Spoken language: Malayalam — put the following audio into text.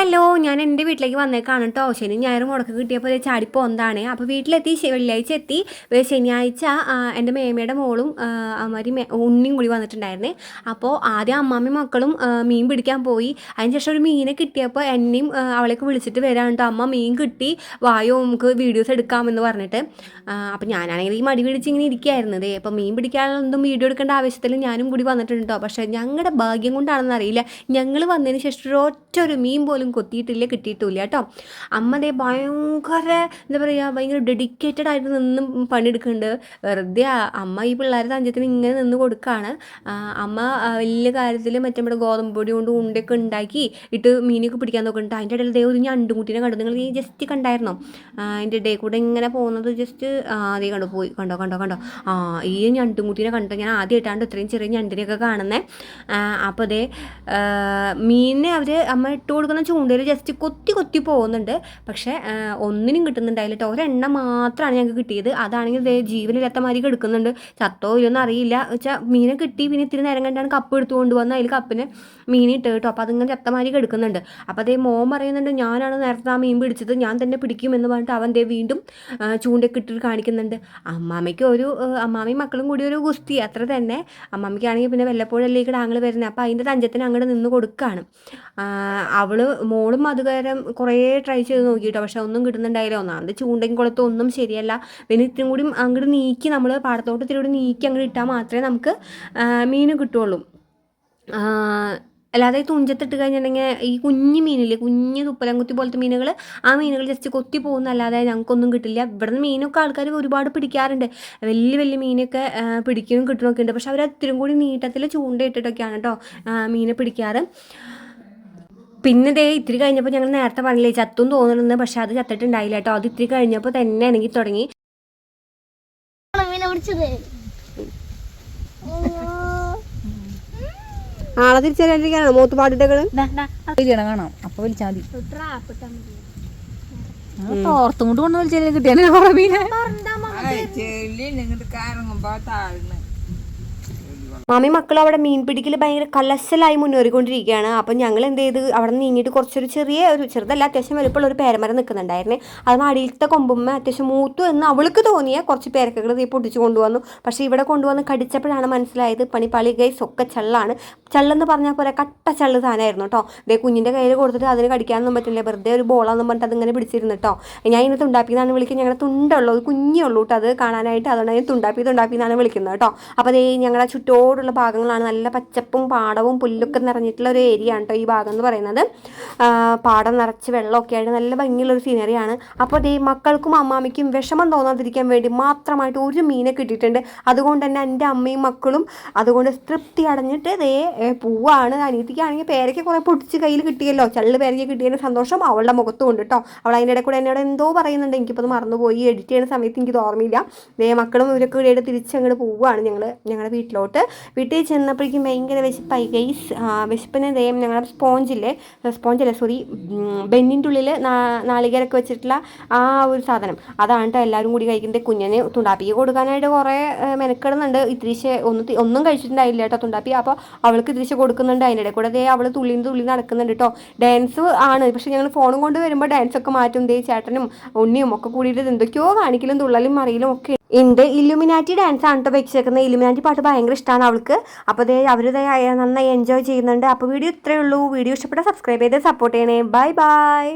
ഹലോ ഞാൻ എന്റെ വീട്ടിലേക്ക് വന്നേക്കാണ് കേട്ടോ ശനി ഞായറും മുടക്ക് കിട്ടിയപ്പോൾ ചാടി പോകുന്നതാണ് അപ്പോൾ വീട്ടിലെത്തി വെള്ളിയാഴ്ച എത്തി. ശനിയാഴ്ച എന്റെ മേമയുടെ മോളും അമ്മമാരി ഉണ്ണിയും കൂടി വന്നിട്ടുണ്ടായിരുന്നേ. അപ്പോൾ ആദ്യം അമ്മാമ്മയും മക്കളും മീൻ പിടിക്കാൻ പോയി. അതിന് ശേഷം ഒരു മീനെ കിട്ടിയപ്പോൾ എന്നെയും അവളെയൊക്കെ വിളിച്ചിട്ട് വരാൻ കേട്ടോ അമ്മ മീൻ കിട്ടി. വായോ നമുക്ക് വീഡിയോസ് എടുക്കാമെന്ന് പറഞ്ഞിട്ട്. അപ്പോൾ ഞാനാണെങ്കിൽ ഈ മടി പിടിച്ച് ഇങ്ങനെ ഇരിക്കുകയായിരുന്നത് അപ്പോൾ മീൻ പിടിക്കാനൊന്നും വീഡിയോ എടുക്കേണ്ട ആവശ്യത്തിൽ ഞാനും കൂടി വന്നിട്ടുണ്ട് കേട്ടോ പക്ഷേ ഞങ്ങളുടെ ഭാഗ്യം കൊണ്ടാണെന്ന് അറിയില്ല. ഞങ്ങൾ വന്നതിന് ശേഷം ഒറ്റ ഒരു മീൻ പോലും കൊത്തിയിട്ടില്ല? കിട്ടിയിട്ടില്ല കേട്ടോ അമ്മ ദേ ഭയങ്കര എന്താ പറയുക ഭയങ്കര ഡെഡിക്കേറ്റഡ് ആയിട്ട് നിന്നും പണിയെടുക്കുന്നുണ്ട്. വെറുതെ അമ്മ ഈ പിള്ളേരുടെ തഞ്ചത്തിന് ഇങ്ങനെ നിന്ന് കൊടുക്കുകയാണ് അമ്മ വലിയ കാര്യത്തിൽ മറ്റേ നമ്മുടെ ഗോതമ്പ് പൊടി കൊണ്ട് ഉണ്ടയൊക്കെ ഉണ്ടാക്കി ഇട്ട് മീനൊക്കെ പിടിക്കാൻ നോക്കുന്നുണ്ട്. അതിന്റെ ഇടയിൽ ദേ ഒരു ഞണ്ടുകുട്ടീനെ കണ്ടു. നിങ്ങൾ ഈ ജസ്റ്റ് കണ്ടായിരുന്നോ? അതിന്റെ ഇടയിൽ കൂടെ ഇങ്ങനെ പോകുന്നത് ജസ്റ്റ് അതേ കണ്ടു പോയി. കണ്ടോ കണ്ടോ കണ്ടോ. ആ ഈ ഞണ്ടുകുട്ടീനെ കണ്ടോ. ഞാൻ ആദ്യമായിട്ടാണ് ഇത്രയും ചെറിയ ഞണ്ടിനെയൊക്കെ കാണുന്നത് അപ്പോൾ അതേ മീനിനെ അവർ അമ്മ ഇട്ട് കൊടുക്കുന്ന ചൂണ്ടയിൽ ജസ്റ്റ് കൊത്തി കൊത്തി പോകുന്നുണ്ട്. പക്ഷേ ഒന്നിനും കിട്ടുന്നുണ്ടായില്ല കേട്ടോ ഒരെണ്ണം മാത്രമാണ് ഞങ്ങൾക്ക് കിട്ടിയത്. അതാണെങ്കിൽ ജീവനില്ലാത്ത മാതിരി കിടക്കുന്നുണ്ട് ചത്തോ ഇല്ലെന്ന് അറിയില്ല. വെച്ചാൽ മീനെ കിട്ടി. പിന്നെ ഇത്തിരി നേരം കണ്ടാണ് കപ്പ് എടുത്തു കൊണ്ടുവന്ന് അതിൽ കപ്പിന് മീൻ ഇട്ട് കേട്ടോ. അപ്പോൾ അതിങ്ങനെ ചത്തമാതിരി കിടക്കുന്നുണ്ട് അപ്പോൾ അതേ മോൻ പറയുന്നുണ്ട് ഞാനാണ് നേരത്തെ ആ മീൻ പിടിച്ചത്. ഞാൻ തന്നെ പിടിക്കും എന്ന് പറഞ്ഞിട്ട് അവൻ ദേ വീണ്ടും ഇട്ടിട്ട് കാണിക്കുന്നുണ്ട്. അമ്മാമയ്ക്ക് ഒരു അമ്മാമയും മക്കളും കൂടി ഒരു ഗുസ്തി. അത്ര തന്നെ. അമ്മാമയ്ക്കാണെങ്കിൽ പിന്നെ വല്ലപ്പോഴല്ലേ ഇവിടെ ആങ്ങൾ വരുന്നത് അപ്പോൾ അതിന്റെ തഞ്ചത്തിന് അങ്ങോട്ട് നിന്ന് കൊടുക്കുകയാണ് അവൾ മോളും അത് കാരണം കുറേ ട്രൈ ചെയ്ത് നോക്കിയിട്ടോ. പക്ഷെ ഒന്നും കിട്ടുന്നുണ്ടായില്ല. ഒന്നാമത് ചൂണ്ടയും കുളത്തും ഒന്നും ശരിയല്ല. പിന്നെ ഇത്തിരി കൂടി അങ്ങോട്ട് നീക്കി നമ്മൾ പാടത്തോട്ട് ഇത്തിരി കൂടി നീക്കി അങ്ങോട്ട് ഇട്ടാൽ മാത്രമേ നമുക്ക് മീൻ കിട്ടുള്ളൂ. അല്ലാതെ തുഞ്ചത്തിട്ട് കഴിഞ്ഞിട്ടുണ്ടെങ്കിൽ ഈ കുഞ്ഞു മീനില്ലേ കുഞ്ഞ് തുപ്പലംകുത്തി പോലത്തെ മീനുകൾ ആ മീനുകൾ ജസ്റ്റ് കൊത്തി പോകുന്നല്ലാതെ ഞങ്ങൾക്കൊന്നും കിട്ടില്ല. ഇവിടെ നിന്ന് മീനൊക്കെ ആൾക്കാർ ഒരുപാട് പിടിക്കാറുണ്ട്. വലിയ വലിയ മീനൊക്കെ പിടിക്കുകയും കിട്ടുന്നൊക്കെ ഉണ്ട്. പക്ഷെ അവർ അത്രയും കൂടി നീട്ടത്തിൽ ചൂണ്ടയിട്ടിട്ടൊക്കെയാണ് കേട്ടോ മീനെ പിടിക്കാറ്. പിന്നെ ദേ ഇത്തിരി കഴിഞ്ഞപ്പോൾ ഞങ്ങൾ നേരത്തെ പറഞ്ഞില്ലേ ചത്തും തോന്നുന്നു പക്ഷെ അത് ചത്തിട്ടുണ്ടായില്ല കേട്ടോ. അത് ഇത്തിരി കഴിഞ്ഞപ്പോൾ തന്നെ എനിക്ക് തുടങ്ങി. ആളെ തിരിച്ചറിയാണ്ടിരിക്കാണോ മൂത്തുപാടിട്ടകൾ വലിയണം കാണാം. അപ്പൊ വിളിച്ചാൽ മതി. തോർത്തും കൊണ്ട് കൊണ്ട് വിളിച്ചാൽ കിട്ടിയാൽ മാമി മക്കളും അവിടെ മീൻ പിടിക്കൽ ഭയങ്കര കലശലായി മുന്നേറിക്കൊണ്ടിരിക്കുകയാണ്. അപ്പം ഞങ്ങൾ എന്ത് ചെയ്ത്? അവിടെ നീങ്ങിയിട്ട് കുറച്ചൊരു ചെറിയ ഒരു ചെറുതല്ല അത്യാവശ്യം വലുപ്പമുള്ള ഒരു പേരമരം നിൽക്കുന്നുണ്ടായിരുന്നെ. അത് അടിയിലത്തെ കൊമ്പുമ്മ അത്യാവശ്യം മൂത്തു എന്ന് അവൾക്ക് തോന്നിയ കുറച്ച് പേരക്കകൾ തീ പൊട്ടിച്ച് കൊണ്ടുവന്നു. പക്ഷേ ഇവിടെ കൊണ്ടുവന്ന് കടിച്ചപ്പോഴാണ് മനസ്സിലായത് പണിപ്പാളി ഗൈസ് ഒക്കെ ചള്ളാണ്. ചള്ളെന്ന് പറഞ്ഞാൽ പോലെ കട്ട ചള്ള് സാധനമായിരുന്നു കേട്ടോ. ഇതേ കുഞ്ഞിന്റെ കയ്യിൽ കൊടുത്തിട്ട് അതിന് കടിക്കാനൊന്നും പറ്റില്ല. വെറുതെ ഒരു ബോളാന്ന് പറഞ്ഞിട്ട് അതിങ്ങനെ പിടിച്ചിരുന്നു കേട്ടോ. ഞാൻ ഇന്ന് തുണ്ടാപ്പിന്നാണ് വിളിക്കുന്നത്. ഞങ്ങളുടെ തുണ്ടുള്ളൂ. കുഞ്ഞുള്ളൂ കേട്ടോ. അത് കാണാനായിട്ട് അതുകൊണ്ട് തുണ്ടാപ്പി തുണ്ടാപ്പി എന്നാണ് വിളിക്കുന്നത് കേട്ടോ. അപ്പോൾ അതേ ഞങ്ങളുടെ ചുറ്റോടുള്ള ഭാഗങ്ങളാണ്. നല്ല പച്ചപ്പും പാടവും പുല്ലൊക്കെ നിറഞ്ഞിട്ടുള്ള ഒരു ഏരിയ ആണ് കേട്ടോ ഈ ഭാഗം എന്ന് പറയുന്നത്. പാടം നിറച്ച് വെള്ളമൊക്കെ ആയിട്ട് നല്ല ഭംഗിയുള്ളൊരു സീനറിയാണ് അപ്പോൾ ദേ മക്കൾക്കും അമ്മാമ്മയ്ക്കും വിഷമം തോന്നാതിരിക്കാൻ വേണ്ടി മാത്രമായിട്ട് ഒരു മീനെ കിട്ടിയിട്ടുണ്ട്. അതുകൊണ്ട് തന്നെ എന്റെ അമ്മയും മക്കളും അതുകൊണ്ട് തൃപ്തി അടഞ്ഞിട്ട് ദേ പൂവാണ്. അനിയത്തിക്കാണെങ്കിൽ പേരയ്ക്ക് കുറേ പൊടിച്ച് കയ്യിൽ കിട്ടിയല്ലോ. ചള്ള് പേരയ്ക്ക് കിട്ടിയതിന് സന്തോഷം അവളുടെ മുഖത്തും ഉണ്ട് കേട്ടോ അവൾ അതിന്റെ കൂടെ എന്നോട് എന്തോ പറയുന്നുണ്ട്. എനിക്കിപ്പോൾ അത് മറന്നുപോയി. എഡിറ്റ് ചെയ്യുന്ന സമയത്ത് എനിക്ക് ഓർമ്മയില്ല. ദേ മക്കളും ഇവരൊക്കെ ഇവിടെ തിരിച്ച് അങ്ങോട്ട് പോവുകയാണ് ഞങ്ങൾ ഞങ്ങളുടെ വീട്ടിലോട്ട്. വീട്ടിൽ ചെന്നപ്പോഴേക്കും ഭയങ്കര വിശപ്പായി ഗൈസ് വിശപ്പിന് ദയം ഞങ്ങളുടെ സ്പോഞ്ചില്ലേ? സ്പോഞ്ചല്ലേ സോറി ബെന്നിന്റെ ഉള്ളിൽ നാളികേരൊക്കെ വെച്ചിട്ടുള്ള ആ ഒരു സാധനം. അതാണ് കേട്ടോ എല്ലാവരും കൂടി കഴിക്കുന്നത്. കുഞ്ഞിന് തുണ്ടാപ്പി കൊടുക്കാനായിട്ട് കുറേ മെനക്കെടുന്നുണ്ട്. ഇത്തിരിശ ഒന്ന് ഒന്നും കഴിച്ചിട്ടുണ്ടായില്ല കേട്ടോ തുണ്ടാപ്പി. അപ്പോൾ അവൾക്ക് ഇത്തിരിശ കൊടുക്കുന്നുണ്ട്. അതിന്റെ ഇടയിൽ കൂടെ അവൾ തുള്ളിന്ന് തുള്ളി നടക്കുന്നുണ്ട് കേട്ടോ ഡാൻസ് ആണ്. പക്ഷേ ഞങ്ങൾ ഫോണും കൊണ്ട് വരുമ്പോൾ ഡാൻസ് ഒക്കെ മാറ്റും. ദേ ചേട്ടനും ഉണ്ണിയും ഒക്കെ കൂടിയിട്ട് എന്തൊക്കെയോ കാണിക്കലും തുള്ളലും മറിയലും ഒക്കെ ഉണ്ട് ഇലുമിനാറ്റി ഡാൻസ് ആണ് കേട്ടോ വെച്ചേക്കുന്നത് ഇലുമിനാറ്റി പാട്ട് ഭയങ്കര ഇഷ്ടമാണ് അവൾക്ക്. അപ്പോൾ ദേ അവർ നന്നായി എൻജോയ് ചെയ്യുന്നുണ്ട്. അപ്പോൾ വീഡിയോ ഇത്രയേ ഉള്ളൂ. വീഡിയോ ഇഷ്ടപ്പെട്ടാൽ സബ്സ്ക്രൈബ് ചെയ്ത് സപ്പോർട്ട് ചെയ്യണേ. Bye bye